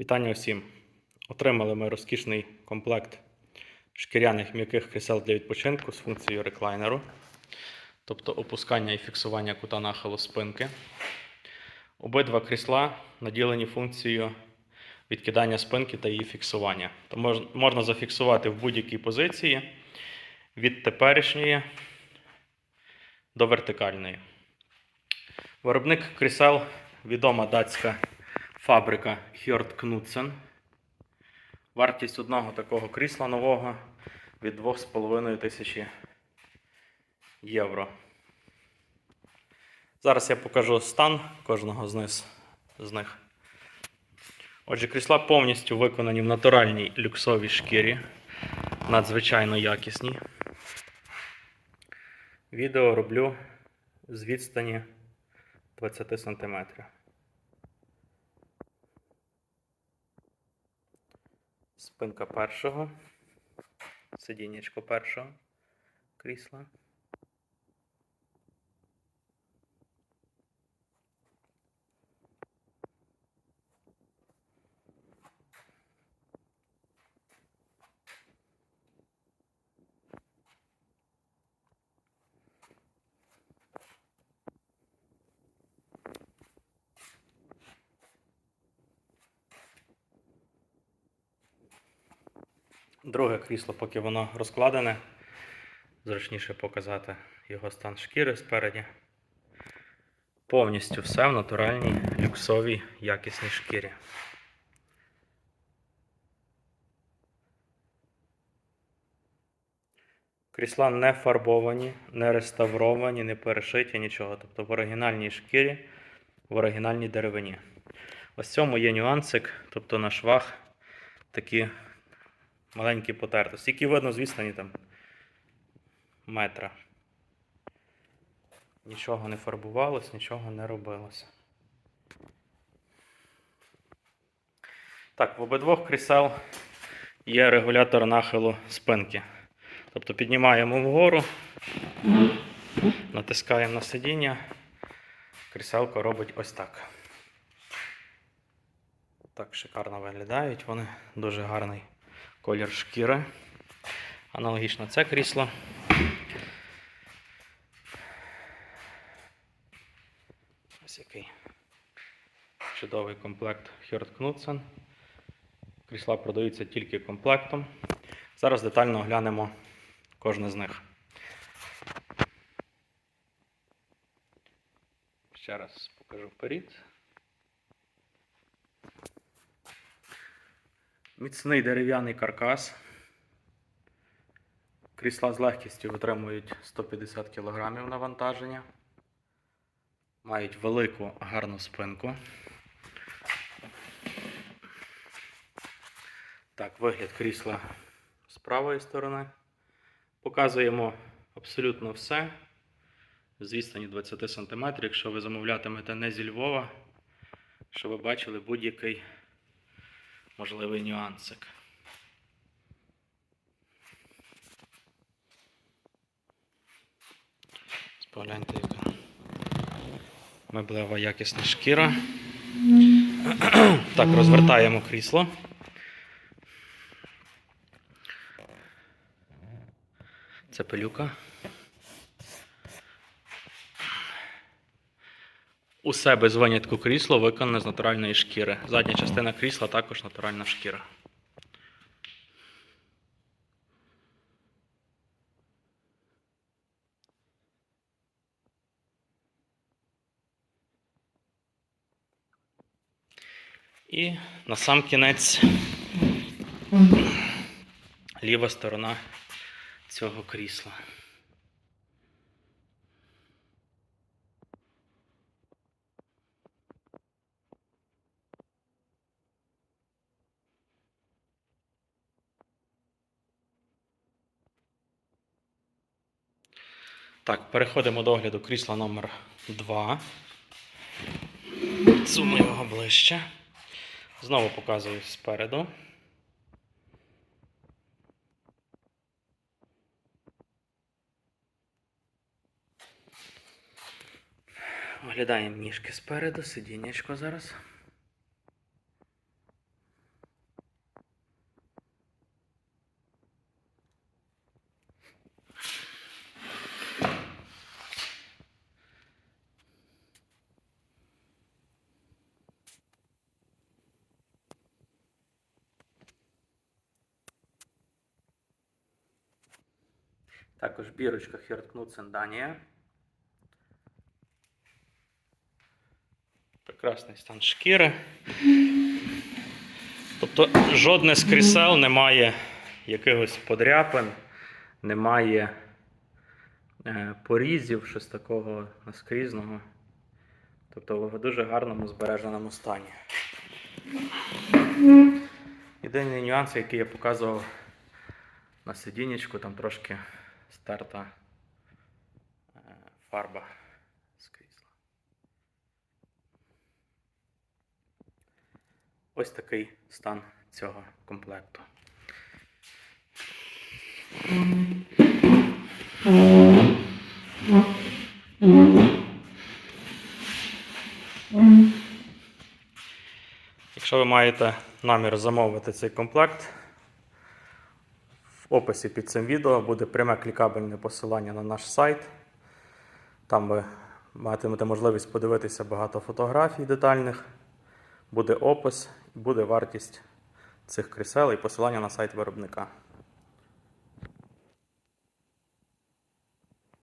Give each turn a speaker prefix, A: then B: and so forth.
A: Вітання усім! Отримали ми розкішний комплект шкіряних м'яких крісел для відпочинку з функцією реклайнеру, тобто опускання і фіксування кута нахилу спинки. Обидва крісла наділені функцією відкидання спинки та її фіксування. То можна зафіксувати в будь-якій позиції від теперішньої до вертикальної. Виробник крісел відома датська фабрика Hjort Knudsen. Вартість одного такого крісла нового від 2,5 тисячі євро. Зараз я покажу стан кожного з них. Отже, крісла повністю виконані в натуральній люксовій шкірі, надзвичайно якісні. Відео роблю з відстані 20 см. Спинка першого, сидіннячко першого крісла. Друге крісло, поки воно розкладене, зручніше показати його стан шкіри спереді. Повністю все в натуральній, люксовій, якісній шкірі. Крісла не фарбовані, не реставровані, не перешиті, нічого. Тобто в оригінальній шкірі, в оригінальній деревині. Ось цьому є нюансик, тобто на швах такі маленькі потертості, які видно, звісно, ні там метра. Нічого не фарбувалось, нічого не робилося. Так, в обидвох крісел є регулятор нахилу спинки. Тобто піднімаємо вгору, натискаємо на сидіння, кріселко робить ось так. Так шикарно виглядають вони, дуже гарний колір шкіри. Аналогічно це крісло. Ось який чудовий комплект Hjort Knudsen. Крісла продаються тільки комплектом. Зараз детально оглянемо кожне з них. Ще раз покажу вперед. Міцний дерев'яний каркас. Крісла з легкістю витримують 150 кг навантаження. Мають велику гарну спинку. Так, вигляд крісла з правої сторони. Показуємо абсолютно все. З відстані 20 см, якщо ви замовлятимете не зі Львова, щоб ви бачили будь-який можливий нюансик. Погляньте, яка меблева якісна шкіра. Так, розвертаємо крісло. Це пилюка. Усе без винятку крісло виконане з натуральної шкіри. Задня частина крісла також натуральна шкіра. І на сам кінець ліва сторона цього крісла. Так, переходимо до огляду крісла номер 2. Зуму його ближче. Знову показую спереду. Оглядаємо ніжки спереду, сидіннячко зараз. Також бірочка Херткнутсен Данія. Прекрасний стан шкіри. Тобто жодне з крісел не має якихось подряпин, немає е, порізів, щось такого наскрізного. Тобто в дуже гарному збереженому стані. Єдиний нюанс, який я показував на сидінечку, там трошки стерта е, фарба з крісла. Ось такий стан цього комплекту. Якщо ви маєте намір замовити цей комплект, в описі під цим відео буде пряме клікабельне посилання на наш сайт. Там ви матимете можливість подивитися багато фотографій детальних, буде опис, буде вартість цих крісел і посилання на сайт виробника.